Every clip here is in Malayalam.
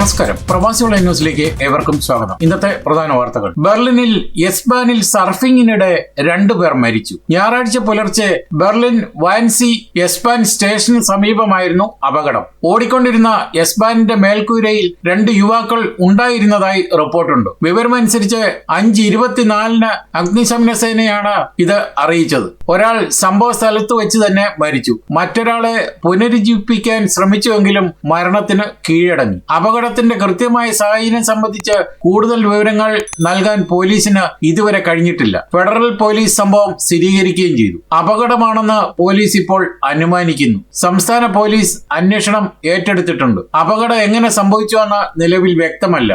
നമസ്കാരം. പ്രവാസി പ്രവാസികളുടെ ന്യൂസിലേക്ക് ഏവർക്കും സ്വാഗതം. ഇന്നത്തെ പ്രധാന വാർത്തകൾ. ബെർലിനിൽ യെസ്ബാനിൽ സർഫിംഗിനിടെ രണ്ടുപേർ മരിച്ചു. ഞായറാഴ്ച പുലർച്ചെ ബെർലിൻ വയൻസി യെസ്ബാൻ സ്റ്റേഷന് സമീപമായിരുന്നു അപകടം. ഓടിക്കൊണ്ടിരുന്ന യെസ്ബാനിന്റെ മേൽക്കൂരയിൽ രണ്ട് യുവാക്കൾ ഉണ്ടായിരുന്നതായി റിപ്പോർട്ടുണ്ട്. വിവരമനുസരിച്ച് അഞ്ച് ഇരുപത്തിനാലിന് അഗ്നിശമന സേനയാണ് ഇത് അറിയിച്ചത്. ഒരാൾ സംഭവ സ്ഥലത്ത് വെച്ച് തന്നെ മരിച്ചു. മറ്റൊരാളെ പുനരുജ്ജീവിപ്പിക്കാൻ ശ്രമിച്ചുവെങ്കിലും മരണത്തിന് കീഴടങ്ങി. അപകടത്തിന്റെ കൃത്യമായ സാഹചര്യം സംബന്ധിച്ച് കൂടുതൽ വിവരങ്ങൾ നൽകാൻ പോലീസിന് ഇതുവരെ കഴിഞ്ഞിട്ടില്ല. ഫെഡറൽ പോലീസ് സംഭവം സ്ഥിരീകരിക്കുകയും ചെയ്തു. അപകടമാണെന്ന് പോലീസ് ഇപ്പോൾ അനുമാനിക്കുന്നു. സംസ്ഥാന പോലീസ് അന്വേഷണം ഏറ്റെടുത്തിട്ടുണ്ട്. അപകടം എങ്ങനെ സംഭവിച്ചുവെന്ന് നിലവിൽ വ്യക്തമല്ല.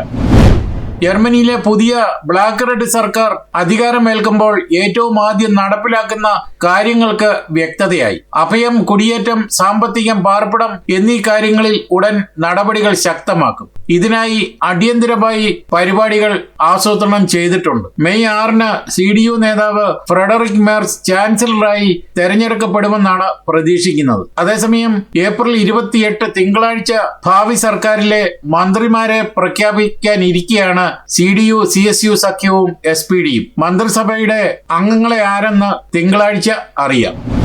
ജർമ്മനിയിലെ പുതിയ ബ്ലാക്ക് റെഡ് സർക്കാർ അധികാരമേൽക്കുമ്പോൾ ഏറ്റവും ആദ്യം നടപ്പിലാക്കുന്ന കാര്യങ്ങൾക്ക് വ്യക്തതയായി. അഭയം കുടിയേറ്റം സാമ്പത്തികം പാർപ്പിടം എന്നീ കാര്യങ്ങളിൽ ഉടൻ നടപടികൾ ശക്തമാക്കും. ഇതിനായി അടിയന്തിരമായി പരിപാടികൾ ആസൂത്രണം ചെയ്തിട്ടുണ്ട്. മെയ് ആറിന് സി ഡി യു നേതാവ് ഫ്രെഡറിക് മേർസ് ചാൻസലറായി തെരഞ്ഞെടുക്കപ്പെടുമെന്നാണ് പ്രതീക്ഷിക്കുന്നത്. അതേസമയം ഏപ്രിൽ ഇരുപത്തിയെട്ട് തിങ്കളാഴ്ച ഭാവി സർക്കാരിലെ മന്ത്രിമാരെ പ്രഖ്യാപിക്കാനിരിക്കെയാണ് C D U C S U സഖ്യവും എസ് പി ഡിയും. മന്ത്രിസഭയുടെ അംഗങ്ങളെ ആരെന്ന് തിങ്കളാഴ്ച അറിയാം.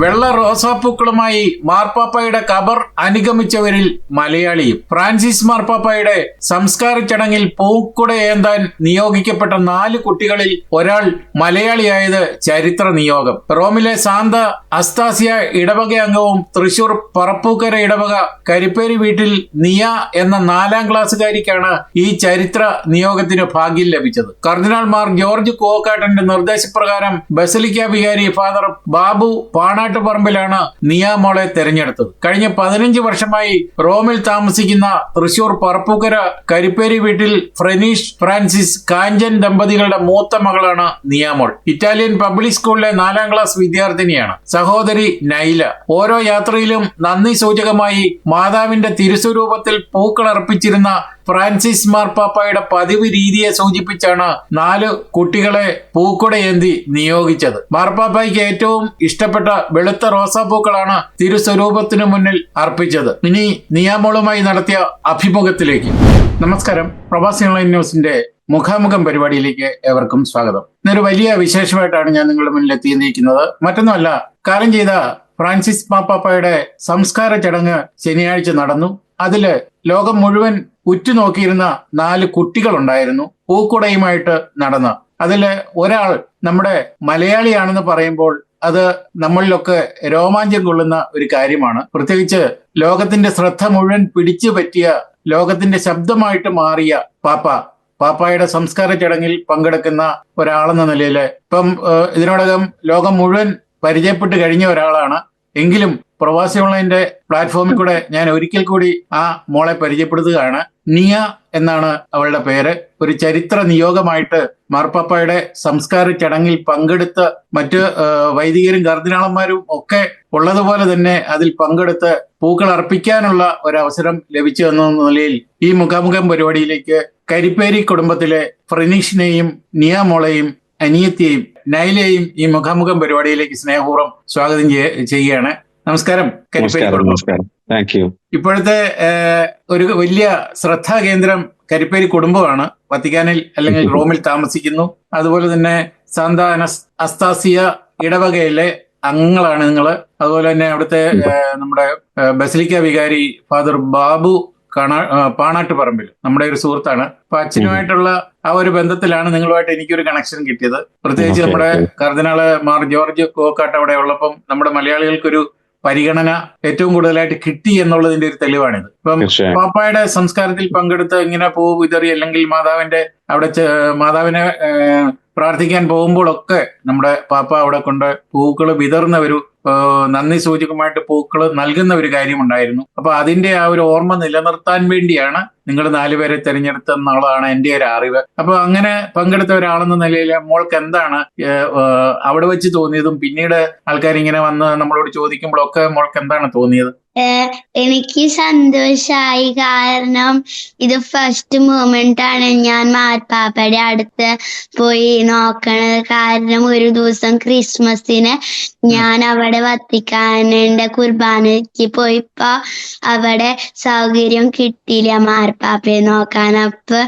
വെള്ള റോസാപ്പൂക്കളുമായി മാർപ്പാപ്പയുടെ കബർ അനുഗമിച്ചവരിൽ മലയാളിയും ഫ്രാൻസിസ് മാർപ്പാപ്പയുടെ സംസ്കാര ചടങ്ങിൽ പൂക്കുട ഏന്താൻ നിയോഗിക്കപ്പെട്ട നാല് കുട്ടികളിൽ ഒരാൾ മലയാളിയായത് ചരിത്ര നിയോഗം. റോമിലെ സാന്ത അസ്താസിയ ഇടവക അംഗവും തൃശൂർ പറപ്പൂക്കര ഇടവക കരിപ്പേരി വീട്ടിൽ നിയ എന്ന നാലാം ക്ലാസ്സുകാരിക്കാണ് ഈ ചരിത്ര നിയോഗത്തിന് ഭാഗ്യം ലഭിച്ചത്. കർദിനാൾ മാർ ജോർജ് കോക്കാട്ടന്റെ നിർദ്ദേശപ്രകാരം ബസലിക്ക വികാരി ഫാദർ ബാബു പാണാട്ടുപറമ്പിലാണ് നിയാമോളെ തെരഞ്ഞെടുത്തത്. കഴിഞ്ഞ പതിനഞ്ച് വർഷമായി റോമിൽ താമസിക്കുന്ന തൃശൂർ പറപ്പൂക്കര കരിപ്പേരി വീട്ടിൽ ഫ്രനീഷ് ഫ്രാൻസിസ് കാഞ്ചൻ ദമ്പതികളുടെ മൂത്ത മകളാണ് നിയാമോൾ ഇറ്റാലിയൻ പബ്ലിക് സ്കൂളിലെ നാലാം ക്ലാസ് വിദ്യാർത്ഥിനിയാണ്. സഹോദരി നൈല. ഓരോ യാത്രയിലും നന്ദി സൂചകമായി മാതാവിന്റെ തിരുസ്വരൂപത്തിൽ പൂക്കളർപ്പിച്ചിരുന്ന ഫ്രാൻസിസ് മാർപ്പാപ്പയുടെ പതിവ് രീതിയെ സൂചിപ്പിച്ചാണ് നാല് കുട്ടികളെ പൂക്കുടയേന്തി നിയോഗിച്ചത്. മാർപ്പാപ്പയ്ക്ക് ഏറ്റവും ഇഷ്ടപ്പെട്ട വെളുത്ത റോസാപ്പൂക്കളാണ് തിരുസ്വരൂപത്തിനു മുന്നിൽ അർപ്പിച്ചത്. ഇനി നിയാമോളുമായി നടത്തിയ അഭിമുഖത്തിലേക്ക്. നമസ്കാരം. പ്രവാസി ഓൺലൈൻ ന്യൂസിന്റെ മുഖാമുഖം പരിപാടിയിലേക്ക് ഏവർക്കും സ്വാഗതം. ഇന്നൊരു വലിയ വിശേഷമായിട്ടാണ് ഞാൻ നിങ്ങളുടെ മുന്നിൽ എത്തിയിരിക്കുന്നത്. മറ്റൊന്നുമല്ല കാലം ചെയ്ത ഫ്രാൻസിസ് മാപ്പാപ്പയുടെ സംസ്കാര ചടങ്ങ് ശനിയാഴ്ച നടന്നു. അതിൽ ലോകം മുഴുവൻ ഉറ്റുനോക്കിയിരുന്ന നാല് കുട്ടികളുണ്ടായിരുന്നു. പൂക്കുടയുമായിട്ട് നടന്ന്. അതിൽ ഒരാൾ നമ്മുടെ മലയാളിയാണെന്ന് പറയുമ്പോൾ അത് നമ്മളിലൊക്കെ രോമാഞ്ചം കൊള്ളുന്ന ഒരു കാര്യമാണ്. പ്രത്യേകിച്ച് ലോകത്തിന്റെ ശ്രദ്ധ മുഴുവൻ പിടിച്ചു പറ്റിയ ലോകത്തിന്റെ ശബ്ദമായിട്ട് മാറിയ പാപ്പ. പാപ്പായുടെ സംസ്കാര ചടങ്ങിൽ പങ്കെടുക്കുന്ന ഒരാളെന്ന നിലയിൽ ഇപ്പം ഇതിനോടകം ലോകം മുഴുവൻ പരിചയപ്പെട്ട് കഴിഞ്ഞ ഒരാളാണ്. എങ്കിലും പ്രവാസി ഓൺലൈന്റെ പ്ലാറ്റ്ഫോമിൽ കൂടെ ഞാൻ ഒരിക്കൽ കൂടി ആ മോളെ പരിചയപ്പെടുത്തുകയാണ്. നിയ എന്നാണ് അവളുടെ പേര്. ഒരു ചരിത്ര നിയോഗമായിട്ട് മാർപ്പാപ്പയുടെ സംസ്കാര ചടങ്ങിൽ പങ്കെടുത്ത് മറ്റ് വൈദികരും കർദിനാളന്മാരും ഒക്കെ ഉള്ളതുപോലെ തന്നെ അതിൽ പങ്കെടുത്ത് പൂക്കൾ അർപ്പിക്കാനുള്ള ഒരവസരം ലഭിച്ചു എന്ന നിലയിൽ ഈ മുഖാമുഖം പരിപാടിയിലേക്ക് കരിപ്പേരി കുടുംബത്തിലെ ഫ്രനീഷിനെയും നിയ മോളെയും അനിയത്തിയെയും നൈലയെയും ഈ മുഖാമുഖം പരിപാടിയിലേക്ക് സ്നേഹപൂർവം സ്വാഗതം ചെയ്യ- ചെയ്യുകയാണ്. നമസ്കാരം. കരിപ്പേരി നമസ്കാരം താങ്ക് യു ഇപ്പോഴത്തെ ഒരു വലിയ ശ്രദ്ധാകേന്ദ്രം കരിപ്പേരി കുടുംബമാണ്. വത്തിക്കാനിൽ അല്ലെങ്കിൽ റോമിൽ താമസിക്കുന്നു. അതുപോലെ തന്നെ സാന്ത അസ്താസിയ ഇടവകയിലെ അംഗങ്ങളാണ് നിങ്ങൾ അതുപോലെ തന്നെ അവിടുത്തെ നമ്മുടെ ബസലിക്ക വികാരി ഫാദർ ബാബു കാണാ പറമ്പിൽ പാണാട്ടുപറമ്പിൽ നമ്മുടെ ഒരു സുഹൃത്താണ്. അപ്പൊ അച്ഛനുമായിട്ടുള്ള ആ ഒരു ബന്ധത്തിലാണ് നിങ്ങളുമായിട്ട് എനിക്കൊരു കണക്ഷൻ കിട്ടിയത്. പ്രത്യേകിച്ച് നമ്മുടെ. കർദിനാൾ മാർ ജോർജ് കോക്കാട്ട് അവിടെ ഉള്ളപ്പം നമ്മുടെ മലയാളികൾക്കൊരു പരിഗണന ഏറ്റവും കൂടുതലായിട്ട് കിട്ടി എന്നുള്ളതിന്റെ ഒരു തെളിവാണിത്. ഇപ്പം പാപ്പായുടെ സംസ്കാരത്തിൽ പങ്കെടുത്ത് ഇങ്ങനെ പൂ വിതറി അല്ലെങ്കിൽ മാതാവിന്റെ അവിടെ മാതാവിനെ പ്രാർത്ഥിക്കാൻ പോകുമ്പോഴൊക്കെ നമ്മുടെ പാപ്പ അവിടെ കൊണ്ട് പൂക്കൾ വിതർന്ന ഒരു നന്ദി സൂചകമായിട്ട് പൂക്കൾ നൽകുന്ന ഒരു കാര്യമുണ്ടായിരുന്നു. അപ്പൊ അതിന്റെ ആ ഒരു ഓർമ്മ നിലനിർത്താൻ വേണ്ടിയാണ് നിങ്ങൾ നാലുപേരെ തിരഞ്ഞെടുത്ത എന്നുള്ളതാണ് എന്റെ ഒരു അറിവ്. അപ്പൊ അങ്ങനെ പങ്കെടുത്ത ഒരാളെന്ന നിലയിൽ മോൾക്ക് എന്താണ് അവിടെ വെച്ച് തോന്നിയതും പിന്നീട് ആൾക്കാർ ഇങ്ങനെ വന്ന് നമ്മളോട് ചോദിക്കുമ്പോഴൊക്കെ മോൾക്ക് എന്താണ് തോന്നിയത്? എനിക്ക് സന്തോഷായി. കാരണം ഇത് ഫസ്റ്റ് മൂമെന്റ് ആണ്. ഞാൻ മാർപ്പാപ്പയുടെ അടുത്ത് പോയി നോക്കണത്. കാരണം ഒരു ദിവസം ക്രിസ്മസിന് ഞാൻ അവിടെ അവിടെ വത്തിക്കാനിന്റെ കുർബാനയ്ക്ക് പോയപ്പോ അവിടെ സൗകര്യം കിട്ടിയില്ല മാർപ്പാപ്പയെ നോക്കാൻ. അപ്പൊ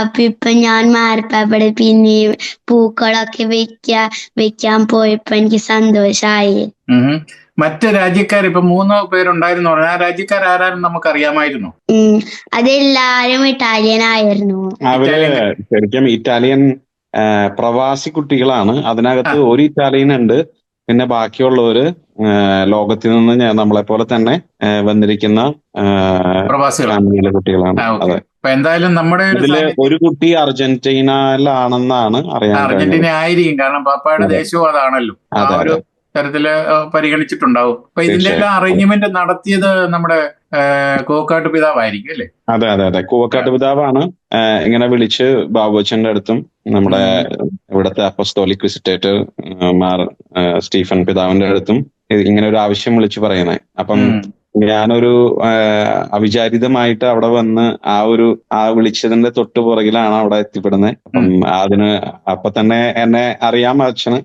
അപ്പൊ ഇപ്പൊ ഞാൻ മാർപ്പാപ്പയുടെ പിന്നെ പൂക്കളൊക്കെ വെക്ക വെക്കാൻ പോയപ്പോ എനിക്ക് സന്തോഷായി. മറ്റു മറ്റ് രാജ്യക്കാർ ഇപ്പൊ മൂന്ന് പേരുണ്ടായിരുന്നു. ആ രാജ്യക്കാർ ആരാരും നമുക്ക് അറിയാമായിരുന്നു അതെല്ലാരും ഇറ്റാലിയൻ ആയിരുന്നു അവർ. ശരിക്കും ഇറ്റാലിയൻ പ്രവാസി കുട്ടികളാണ്. അതിനകത്ത് ഒരു ഇറ്റാലിയൻ ഉണ്ട് പിന്നെ ബാക്കിയുള്ളവര് ആ, ലോകത്തിൽ നിന്ന് നമ്മളെ പോലെ തന്നെ വന്നിരിക്കുന്ന ഫാമിലിയിലെ കുട്ടികളാണ്. അതെ. അപ്പൊ എന്തായാലും നമ്മുടെ ഒരു ഇതിൽ ഒരു കുട്ടി അർജന്റീനയിലാണെന്നാണ് അറിയാൻ അർജന്റീന ആയിരിക്കും കാരണം പാപ്പയുടെ. ദേശവും അതാണല്ലോ. ആ ഒരു തരത്തിൽ പരിഗണിച്ചിട്ടുണ്ടാവും. അപ്പൊ ഇതിന്റെ എല്ലാം അറേഞ്ച്മെന്റ് നടത്തിയത് നമ്മുടെ കൂവക്കാട്ട് പിതാവായിരിക്കും അല്ലേ? അതെ അതെ അതെ. കൂവക്കാട്ട് പിതാവാണ്. ഇങ്ങനെ വിളിച്ച് ബാബുച്ചന്റെ അടുത്തും നമ്മുടെ ഇവിടുത്തെ അപ്പസ്തോലിക് വിസിറ്റേറ്റർ മാർ സ്റ്റീഫൻ പിതാവിന്റെ അടുത്തും ഇങ്ങനെ ഒരു ആവശ്യം വിളിച്ചു പറയുന്നത് അപ്പം. ഞാനൊരു അവിചാരിതമായിട്ട് അവിടെ വന്ന് ആ ഒരു ആ വിളിച്ചതിന്റെ തൊട്ട് പുറകിലാണ് അവിടെ എത്തിപ്പെടുന്നത്. അപ്പം അതിന് അപ്പൊ തന്നെ എന്നെ അറിയാം അച്ഛന്.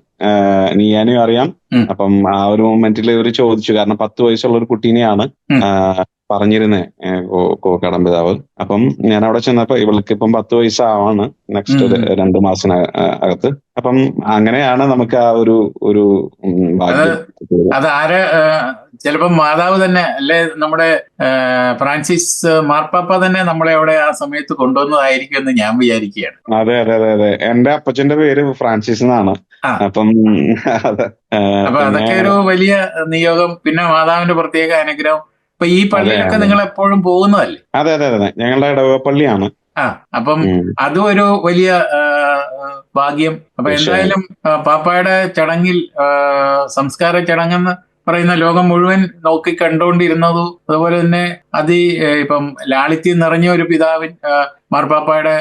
നീയാനും അറിയാം. അപ്പം ആ ഒരു മൊമെന്റിൽ ഇവർ ചോദിച്ചു. കാരണം പത്ത് വയസ്സുള്ള ഒരു കുട്ടീനെയാണ് പറഞ്ഞിരുന്നത് കോക്കാടൻ പിതാവ്. അപ്പം ഞാൻ അവിടെ ചെന്നപ്പോ ഇവൾക്ക് ഇപ്പം പത്ത് വയസ്സാവാണ്. നെക്സ്റ്റ്. രണ്ട് മാസത്തിന് അകത്ത്. അപ്പം അങ്ങനെയാണ് നമുക്ക് ആ ഒരു ഒരു അത് ആര് ആ, ചിലപ്പം മാതാവ് തന്നെ അല്ലെ നമ്മുടെ ഫ്രാൻസിസ് മാർപ്പാപ്പ തന്നെ നമ്മളെ അവിടെ ആ സമയത്ത് കൊണ്ടുവന്നതായിരിക്കും എന്ന് ഞാൻ വിചാരിക്കുകയാണ്. അതെ അതെ അതെ അതെ. എന്റെ അപ്പച്ചന്റെ പേര് ഫ്രാൻസിസ് എന്നാണ്. അപ്പം അപ്പൊ അതൊക്കെ ഒരു വലിയ നിയോഗം പിന്നെ മാതാവിന്റെ പ്രത്യേക അനുഗ്രഹം. ഇപ്പൊ ഈ പള്ളിയിലൊക്കെ നിങ്ങൾ എപ്പോഴും പോകുന്നതല്ലേ? അതെ അതെ അതെ ഞങ്ങളുടെ ഇടവ പള്ളിയാണ്. ആ അപ്പം. അതും ഒരു വലിയ ഭാഗ്യം. അപ്പൊ എന്തായാലും പാപ്പായുടെ ചടങ്ങിൽ സംസ്കാര ചടങ്ങെന്ന് പറയുന്ന ലോകം മുഴുവൻ നോക്കി കണ്ടുകൊണ്ടിരുന്നതും അതുപോലെ തന്നെ അതി ഇപ്പം ലാളിത്യം നിറഞ്ഞ ഒരു പിതാവിൻ മാർപ്പാപ്പയുടെ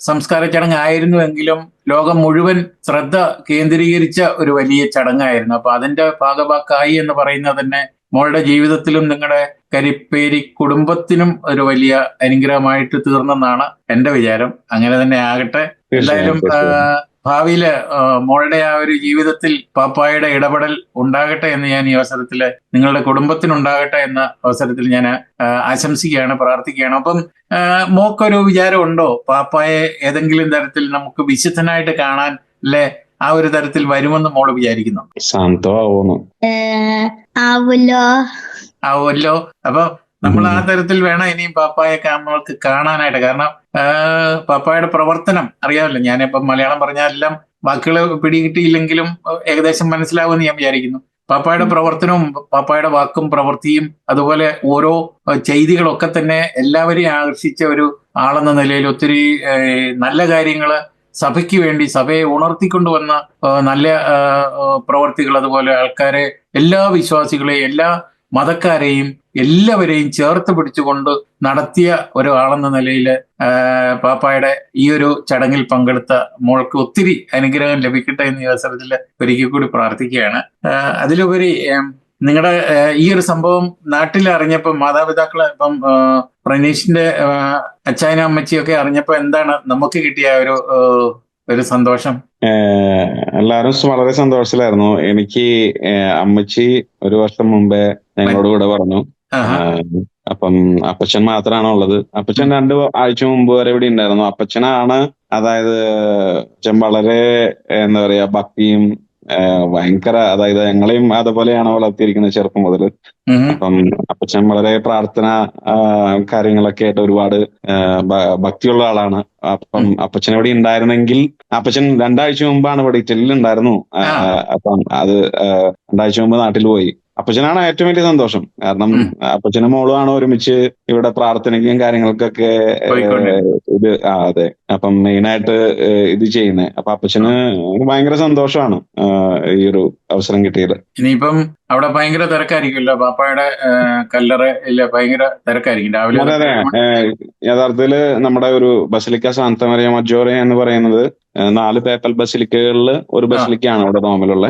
സംസ്കാര ചടങ്ങായിരുന്നുവെങ്കിലും ലോകം മുഴുവൻ ശ്രദ്ധ കേന്ദ്രീകരിച്ച ഒരു വലിയ ചടങ്ങായിരുന്നു. അപ്പൊ അതിന്റെ ഭാഗഭാക്കായി എന്ന് പറയുന്നത് തന്നെ മോളുടെ ജീവിതത്തിലും നിങ്ങളുടെ കരിപ്പേരി കുടുംബത്തിനും ഒരു വലിയ അനുഗ്രഹമായിട്ട് തീർന്നെന്നാണ് എന്റെ വിചാരം. അങ്ങനെ തന്നെ ആകട്ടെ. എന്തായാലും ആ, ഭാവിയിൽ മോളുടെ ആ ഒരു ജീവിതത്തിൽ പാപ്പായുടെ ഇടപെടൽ ഉണ്ടാകട്ടെ എന്ന് ഞാൻ ഈ അവസരത്തിൽ നിങ്ങളുടെ കുടുംബത്തിനുണ്ടാകട്ടെ എന്ന അവസരത്തിൽ ഞാൻ ആശംസിക്കുകയാണ് പ്രാർത്ഥിക്കുകയാണ്. അപ്പം മോക്കൊരു വിചാരം ഉണ്ടോ പാപ്പായെ ഏതെങ്കിലും തരത്തിൽ നമുക്ക് വിശുദ്ധനായിട്ട് കാണാൻ അല്ലെ ആ ഒരു തരത്തിൽ വരുമെന്ന് മോൾ വിചാരിക്കുന്നു. ആവുമല്ലോ അപ്പൊ നമ്മൾ ആ തരത്തിൽ വേണം ഇനിയും പാപ്പായൊക്കെ നമ്മൾക്ക് കാണാനായിട്ട്. കാരണം പാപ്പായുടെ പ്രവർത്തനം അറിയാമല്ലോ. ഞാനിപ്പം മലയാളം പറഞ്ഞാലെല്ലാം വാക്കുകൾ പിടികിട്ടിയില്ലെങ്കിലും ഏകദേശം മനസ്സിലാവുമെന്ന് ഞാൻ വിചാരിക്കുന്നു. പാപ്പായുടെ പ്രവർത്തനവും പാപ്പായുടെ വാക്കും പ്രവൃത്തിയും അതുപോലെ ഓരോ ചെയ്തികളൊക്കെ തന്നെ എല്ലാവരെയും ആകർഷിച്ച ഒരു ആളെന്ന നിലയിൽ ഒത്തിരി നല്ല കാര്യങ്ങൾ സഭയ്ക്ക് വേണ്ടി സഭയെ ഉണർത്തിക്കൊണ്ടുവന്ന നല്ല പ്രവർത്തികൾ അതുപോലെ ആൾക്കാരെ എല്ലാ വിശ്വാസികളെയും എല്ലാ മതക്കാരെയും എല്ലാവരെയും ചേർത്ത് പിടിച്ചുകൊണ്ട് നടത്തിയ ഒരാളെന്ന നിലയിൽ പാപ്പായുടെ ഈ ഒരു ചടങ്ങിൽ പങ്കെടുത്ത മോൾക്ക് ഒത്തിരി അനുഗ്രഹം ലഭിക്കട്ടെ എന്ന അവസരത്തിൽ ഒരിക്കൽ കൂടി പ്രാർത്ഥിക്കുകയാണ്. അതിലുപരി നിങ്ങളുടെ ഈ ഒരു സംഭവം നാട്ടിൽ അറിഞ്ഞപ്പോൾ മാതാപിതാക്കളെ ഇപ്പം പ്രണീഷിന്റെ അച്ചായനും അമ്മച്ചിയൊക്കെ അറിഞ്ഞപ്പോൾ എന്താണ് നമുക്ക് കിട്ടിയ ഒരു ഒരു സന്തോഷം? എല്ലാവരും വളരെ സന്തോഷത്തിലായിരുന്നു. എനിക്ക് അമ്മച്ചി ഒരു വർഷം മുമ്പേ ഞങ്ങളോട് കൂടെ പറഞ്ഞു. അപ്പം അപ്പച്ചൻ മാത്രമാണ് ഉള്ളത്. അപ്പച്ചൻ രണ്ട് ആഴ്ച മുമ്പ് വരെ ഇവിടെ ഉണ്ടായിരുന്നു. അപ്പച്ചനാണ് അതായത് അച്ഛൻ വളരെ എന്താ പറയാ ഭക്തിയും ഭയങ്കര അതായത് ഞങ്ങളെയും അതുപോലെയാണ് വളർത്തിയിരിക്കുന്നത് ചെറുപ്പം മുതൽ. അപ്പം അപ്പച്ചൻ വളരെ പ്രാർത്ഥന കാര്യങ്ങളൊക്കെ ആയിട്ട് ഒരുപാട് ഭക്തിയുള്ള ആളാണ്. അപ്പം അപ്പച്ചൻ ഇവിടെ ഉണ്ടായിരുന്നെങ്കിൽ അപ്പച്ചൻ രണ്ടാഴ്ച മുമ്പാണ് ഇവിടെ ഇറ്റലിയിൽ ഉണ്ടായിരുന്നു. അപ്പം അത് രണ്ടാഴ്ച മുമ്പ് നാട്ടിൽ പോയി. അപ്പച്ചനാണ് ഏറ്റവും വലിയ സന്തോഷം. കാരണം. അപ്പച്ചനും മോളുമാണ് ഒരുമിച്ച് ഇവിടെ പ്രാർത്ഥനയ്ക്കും കാര്യങ്ങൾക്കൊക്കെ. ഇത് ആ അതെ. അപ്പം മെയിനായിട്ട് ഇത് ചെയ്യുന്നത് അപ്പൊ അപ്പച്ചന് ഭയങ്കര സന്തോഷമാണ് ഈ ഒരു അവസരം കിട്ടിയത്. ഇനിയിപ്പം അവിടെ ഭയങ്കര തിരക്കായിരിക്കുമല്ലോ? പാപ്പായുടെ കല്ലറ കല്ലറയിൽ ഭയങ്കര തിരക്കായിരിക്കും. രാവിലെ അതെ യഥാർത്ഥത്തിൽ നമ്മുടെ ഒരു ബസലിക്ക സാന്തമറിയ മജോറെ എന്ന് പറയുന്നത്. നാല് പേപ്പൽ ബസിലിക്കകളിൽ ഒരു ബസിലിക്കയാണ് അവിടെ തോമലുള്ള.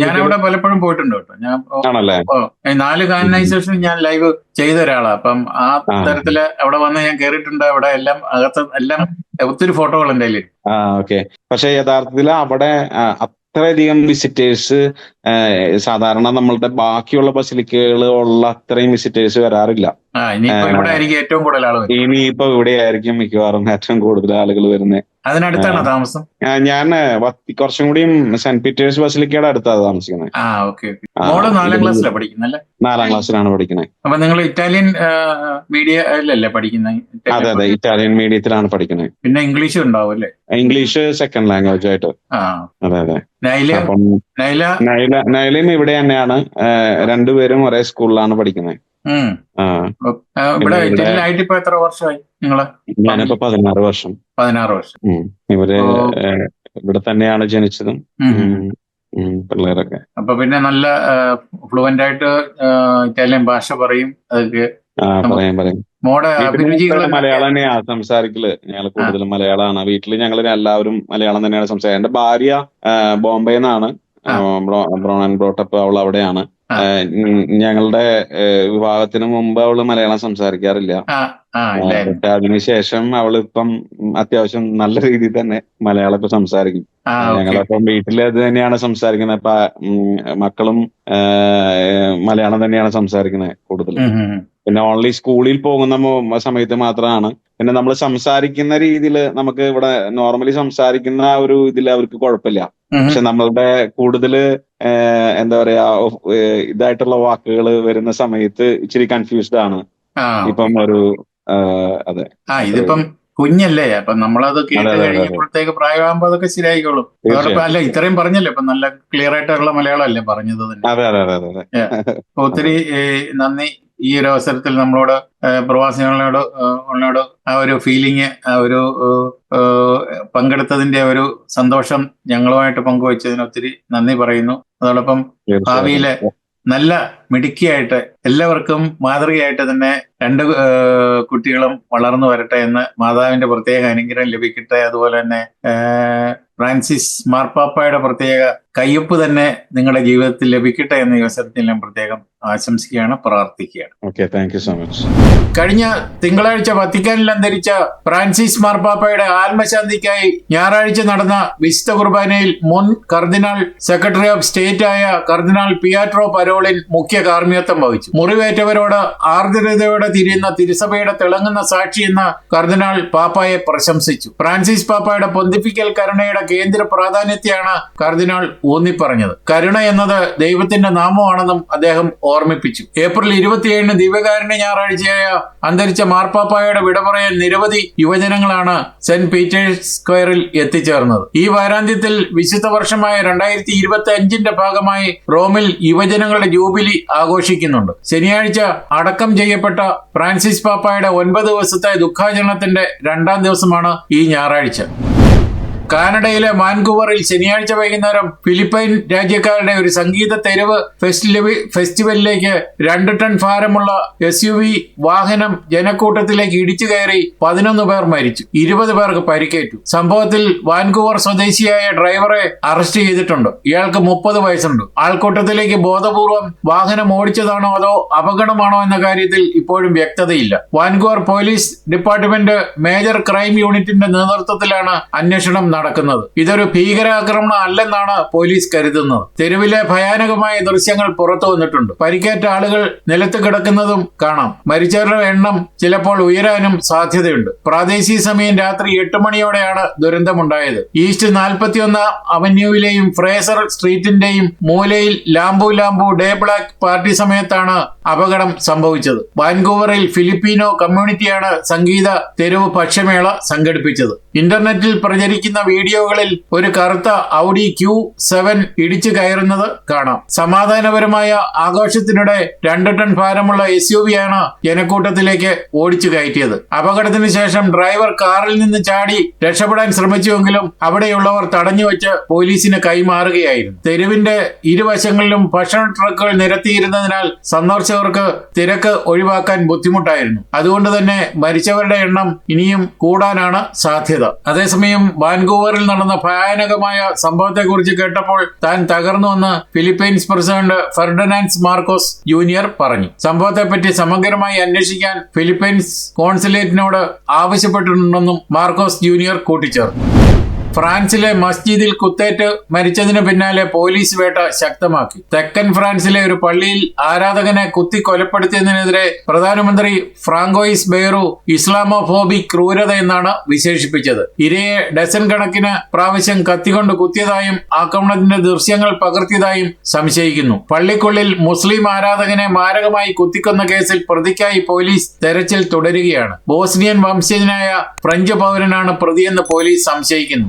ഞാൻ അവിടെ പലപ്പോഴും പോയിട്ടുണ്ട് കേട്ടോ. ഞാൻ ആണല്ലേ? നാല് കാനനൈസേഷൻ ഞാൻ ലൈവ് ചെയ്ത ഒരാളാണ് അപ്പം ആ. തരത്തിൽ അവിടെ വന്ന് ഞാൻ കേറിയിട്ടുണ്ട്. അവിടെ എല്ലാം അകത്ത് എല്ലാം ഒത്തിരി ഫോട്ടോകൾ എന്റെ ആ ഓക്കെ. പക്ഷെ യഥാർത്ഥത്തിൽ അവിടെ അത്രയധികം വിസിറ്റേഴ്സ് സാധാരണ നമ്മളുടെ ബാക്കിയുള്ള ബസിലിക്കകൾ ഉള്ള അത്രയും വിസിറ്റേഴ്സ് വരാറില്ല. ഇനിയിപ്പോ ഇവിടെ ആയിരിക്കും മിക്കവാറും ഏറ്റവും കൂടുതൽ ആളുകൾ വരുന്നത്. അതിനടുത്താണ് താമസം? ഞാൻ കുറച്ചും കൂടിയും സെന്റ് പീറ്റേഴ്സ് ബസിലിക്കയുടെ അടുത്താണ് താമസിക്കുന്നത്. മോൾ നാലാം ക്ലാസ്സിലാണ് പഠിക്കുന്നല്ലേ നാലാം ക്ലാസ്സിലാണ് പഠിക്കുന്നത്. അപ്പൊ നിങ്ങൾ ഇറ്റാലിയൻ മീഡിയയിലല്ലേ പഠിക്കുന്നത്? അതെ അതെ ഇറ്റാലിയൻ മീഡിയത്തിലാണ് പഠിക്കുന്നത്. പിന്നെ ഇംഗ്ലീഷ് ഉണ്ടാവും അല്ലേ? ഇംഗ്ലീഷ് സെക്കൻഡ് ലാംഗ്വേജ് ആയിട്ട്. അതെ അതെ. അപ്പം നൈല? നൈല നൈലയും ഇവിടെ തന്നെയാണ്. രണ്ടുപേരും ഒരേ സ്കൂളിലാണ് പഠിക്കുന്നത് ഇവിടെ ഇപ്പൊ എത്ര വർഷമായി നിങ്ങൾ? ഞാനിപ്പോ പതിനാറ് വർഷം. പതിനാറ് വർഷം. ഇവർ ഇവിടെ തന്നെയാണ് ജനിച്ചതും. പിള്ളേരൊക്കെ. അപ്പൊ പിന്നെ നല്ല ഫ്ലുവന്റ് ആയിട്ട് ഇറ്റാലിയൻ ഭാഷ പറയും. അതൊക്കെ മോടെ മലയാളം തന്നെയാ സംസാരിക്കൽ. ഞങ്ങൾ കൂടുതലും മലയാളമാണ് വീട്ടിൽ ഞങ്ങൾ എല്ലാവരും മലയാളം തന്നെയാണ് സംസാരിക്കുന്നത് എന്റെ ഭാര്യ ആ. ബ്രോൺ ആൻഡ് ബ്രോട്ടപ്പ് അവൾ അവിടെയാണ്. ഞങ്ങളുടെ വിവാഹത്തിന് മുമ്പ് അവൾ മലയാളം സംസാരിക്കാറില്ല. പക്ഷെ അതിനുശേഷം അവളിപ്പം അത്യാവശ്യം നല്ല രീതിയിൽ തന്നെ മലയാളം ഇപ്പൊ സംസാരിക്കും. ഞങ്ങളിപ്പം വീട്ടിൽ അത് തന്നെയാണ് സംസാരിക്കുന്നത്. ഇപ്പൊ മക്കളും മലയാളം തന്നെയാണ് സംസാരിക്കുന്നത് കൂടുതൽ. പിന്നെ ഓൺലി സ്കൂളിൽ പോകുന്ന സമയത്ത് മാത്രമാണ്. പിന്നെ നമ്മൾ സംസാരിക്കുന്ന രീതിയിൽ നമുക്ക് ഇവിടെ നോർമലി സംസാരിക്കുന്ന ഒരു ഇതിൽ അവർക്ക് കുഴപ്പമില്ല. പക്ഷെ നമ്മളുടെ കൂടുതൽ ഏഹ്, എന്താ പറയാ ഇതായിട്ടുള്ള വാക്കുകൾ വരുന്ന സമയത്ത് ഇച്ചിരി കൺഫ്യൂസ്ഡ് ആണ്. ഇപ്പം ഒരു അതെ. ആ ഇതിപ്പം കുഞ്ഞല്ലേ അപ്പൊ നമ്മളത് കേട്ട് കഴിഞ്ഞപ്പോഴത്തേക്ക്. കഴിയുമ്പോഴത്തേക്ക് പ്രായമാകുമ്പോ അതൊക്കെ ശരിയായിക്കോളും. അല്ല ഇത്രയും പറഞ്ഞല്ലേ ഇപ്പൊ നല്ല ക്ലിയർ ആയിട്ടുള്ള മലയാളം അല്ലേ പറഞ്ഞത് തന്നെ. ഒത്തിരി നന്ദി. ഈ ഒരു അവസരത്തിൽ നമ്മളോട് പ്രവാസികളോട് ഉള്ളോട് ആ ഒരു ഫീലിംഗ് ആ ഒരു പങ്കെടുത്തതിന്റെ ഒരു സന്തോഷം ഞങ്ങളുമായിട്ട് പങ്കുവച്ചതിന് ഒത്തിരി നന്ദി പറയുന്നു. അതോടൊപ്പം ഭാവിയിലെ നല്ല മിടുക്കിയായിട്ട് എല്ലാവർക്കും മാതൃകയായിട്ട് തന്നെ രണ്ട് കുട്ടികളും വളർന്നു വരട്ടെ എന്ന് മാതാവിന്റെ പ്രത്യേക അനുഗ്രഹം ലഭിക്കട്ടെ. അതുപോലെ തന്നെ ഫ്രാൻസിസ് മാർപ്പാപ്പയുടെ പ്രത്യേക കയ്യൊപ്പ് തന്നെ നിങ്ങളുടെ ജീവിതത്തിൽ ലഭിക്കട്ടെ എന്ന അവസരത്തിൽ ഞാൻ പ്രത്യേകം ആശംസിക്കുകയാണ് പ്രാർത്ഥിക്കുകയാണ്. Okay thank you so much കഴിഞ്ഞ തിങ്കളാഴ്ച വത്തിക്കാനിൽ അന്തരിച്ച ഫ്രാൻസിസ് മാർപ്പാപ്പയുടെ ആത്മശാന്തിക്കായി ഞായറാഴ്ച നടന്ന വിശുദ്ധ കുർബാനയിൽ മുൻ കർദിനാൾ സെക്രട്ടറി ഓഫ് സ്റ്റേറ്റ് ആയ കർദിനാൾ പിയാട്രോ പരോളിൻ മുഖ്യ കാർമ്മികത്വം വഹിച്ചു. മുറിവേറ്റവരോട് ആർദ്രതയോടെ തിരിയുന്ന തിരുസഭയുടെ തിളങ്ങുന്ന സാക്ഷി എന്ന കർദിനാൾ പാപ്പായെ പ്രശംസിച്ചു. ഫ്രാൻസിസ് പാപ്പായുടെ പൊന്തിപ്പിക്കൽ കരുണയുടെ കേന്ദ്ര പ്രാധാന്യത്തെയാണ് കർദിനാൾ ഊന്നിപ്പറഞ്ഞത്. കരുണ എന്നത് ദൈവത്തിന്റെ നാമമാണെന്നും അദ്ദേഹം ഓർമ്മിപ്പിച്ചു. ഏപ്രിൽ ഇരുപത്തിയേഴിന് ദിവ്യകാരുണ്യ ഞായറാഴ്ചയായ അന്തരിച്ച മാർപ്പാപ്പായുടെ വിടപറയൽ നിരവധി യുവജനങ്ങളാണ് സെന്റ് പീറ്റേഴ്സ് സ്ക്വയറിൽ എത്തിച്ചേർന്നത്. ഈ വാരാന്ത്യത്തിൽ വിശുദ്ധ വർഷമായ രണ്ടായിരത്തി ഇരുപത്തി അഞ്ചിന്റെ ഭാഗമായി റോമിൽ യുവജനങ്ങളുടെ ജൂബിലി ആഘോഷിക്കുന്നുണ്ട്. ശനിയാഴ്ച അടക്കം ചെയ്യപ്പെട്ട ഫ്രാൻസിസ് പാപ്പായുടെ ഒൻപത് ദിവസത്തെ ദുഃഖാചരണത്തിന്റെ രണ്ടാം ദിവസമാണ് ഈ ഞായറാഴ്ച. കാനഡയിലെ വാൻകൂവറിൽ ശനിയാഴ്ച വൈകുന്നേരം ഫിലിപ്പൈൻ രാജ്യക്കാരുടെ ഒരു സംഗീത തെരുവ് ഫെസ്റ്റിവലിലേക്ക് രണ്ട് ടൺ ഭാരമുള്ള എസ് യു വി വാഹനം ജനക്കൂട്ടത്തിലേക്ക് ഇടിച്ചു കയറി പതിനൊന്ന് പേർ മരിച്ചു. ഇരുപത് പേർക്ക് പരിക്കേറ്റു. സംഭവത്തിൽ വാൻകൂവർ സ്വദേശിയായ ഡ്രൈവറെ അറസ്റ്റ് ചെയ്തിട്ടുണ്ട്. ഇയാൾക്ക് മുപ്പത് വയസ്സുണ്ട്. ആൾക്കൂട്ടത്തിലേക്ക് ബോധപൂർവം വാഹനം ഓടിച്ചതാണോ അതോ അപകടമാണോ എന്ന കാര്യത്തിൽ ഇപ്പോഴും വ്യക്തതയില്ല. Vancouver police department major crime യൂണിറ്റിന്റെ നേതൃത്വത്തിലാണ് അന്വേഷണം നടക്കുന്നത്. ഇതൊരു ഭീകരാക്രമണം അല്ലെന്നാണ് പോലീസ് കരുതുന്നത്. തെരുവിലെ ഭയാനകമായ ദൃശ്യങ്ങൾ പുറത്തു വന്നിട്ടുണ്ട്. പരിക്കേറ്റ ആളുകൾ നിലത്ത് കിടക്കുന്നതും കാണാം. മരിച്ചവരുടെ എണ്ണം ചിലപ്പോൾ ഉയരാനും സാധ്യതയുണ്ട്. പ്രാദേശിക സമയം രാത്രി എട്ട് മണിയോടെയാണ് ദുരന്തമുണ്ടായത്. ഈസ്റ്റ് നാൽപ്പത്തിയൊന്നാം അവന്യൂവിലെയും ഫ്രേസർ സ്ട്രീറ്റിന്റെയും മൂലയിൽ Lapu Lapu Day block party സമയത്താണ് അപകടം സംഭവിച്ചത്. വാൻകൂവറിൽ ഫിലിപ്പീനോ കമ്മ്യൂണിറ്റിയാണ് സംഗീത തെരുവ് ഭക്ഷ്യമേള സംഘടിപ്പിച്ചത്. ഇന്റർനെറ്റിൽ പ്രചരിക്കുന്ന വീഡിയോകളിൽ ഒരു കറുത്ത ഔഡി ക്യൂ സെവൻ ഇടിച്ചു കയറുന്നത് കാണാം. സമാധാനപരമായ ആഘോഷത്തിനിടെ രണ്ട് ടൺ ഭാരമുള്ള എസ് യു ആണ് ജനക്കൂട്ടത്തിലേക്ക് ഓടിച്ചു കയറ്റിയത്. അപകടത്തിന് ശേഷം ഡ്രൈവർ കാറിൽ നിന്ന് ചാടി രക്ഷപ്പെടാൻ ശ്രമിച്ചുവെങ്കിലും അവിടെയുള്ളവർ തടഞ്ഞു വെച്ച് പോലീസിന് കൈമാറുകയായിരുന്നു. തെരുവിന്റെ ഇരുവശങ്ങളിലും ഭക്ഷണ ട്രക്കുകൾ നിരത്തിയിരുന്നതിനാൽ സന്ദർശകർക്ക് തിരക്ക് ഒഴിവാക്കാൻ ബുദ്ധിമുട്ടായിരുന്നു. അതുകൊണ്ട് തന്നെ മരിച്ചവരുടെ എണ്ണം ഇനിയും കൂടാനാണ് സാധ്യത. അതേസമയം വാൻകൂവറിൽ നടന്ന ഭയാനകമായ സംഭവത്തെക്കുറിച്ച് കേട്ടപ്പോൾ താൻ തകർന്നുവെന്ന് Philippines president Ferdinand Marcos junior പറഞ്ഞു. സംഭവത്തെപ്പറ്റി സമഗ്രമായി അന്വേഷിക്കാൻ ഫിലിപ്പൈൻസ് കോൺസുലേറ്റിനോട് ആവശ്യപ്പെട്ടിട്ടുണ്ടെന്നും മാർക്കോസ് ജൂനിയർ കൂട്ടിച്ചേർത്തു. ഫ്രാൻസിലെ മസ്ജിദിൽ കുത്തേറ്റ് മരിച്ചതിന് പിന്നാലെ പോലീസ് വേട്ട ശക്തമാക്കി. തെക്കൻ ഫ്രാൻസിലെ ഒരു പള്ളിയിൽ ആരാധകനെ കുത്തി കൊലപ്പെടുത്തിയതിനെതിരെ പ്രധാനമന്ത്രി ഫ്രാങ്കോയിസ് ബെയറു ഇസ്ലാമോഫോബിക് ക്രൂരത എന്നാണ് വിശേഷിപ്പിച്ചത്. ഇരയെ ഡസൻ കണക്കിന് പ്രാവശ്യം കത്തികൊണ്ട് കുത്തിയതായും ആക്രമണത്തിന്റെ ദൃശ്യങ്ങൾ പകർത്തിയതായും സംശയിക്കുന്നു. പള്ളിക്കുള്ളിൽ മുസ്ലിം ആരാധകനെ മാരകമായി കുത്തിക്കൊന്ന കേസിൽ പ്രതിക്കായി പോലീസ് തെരച്ചിൽ തുടരുകയാണ്. ബോസ്നിയൻ വംശജനായ ഫ്രഞ്ച് പൗരനാണ് പ്രതിയെന്ന് പോലീസ് സംശയിക്കുന്നു.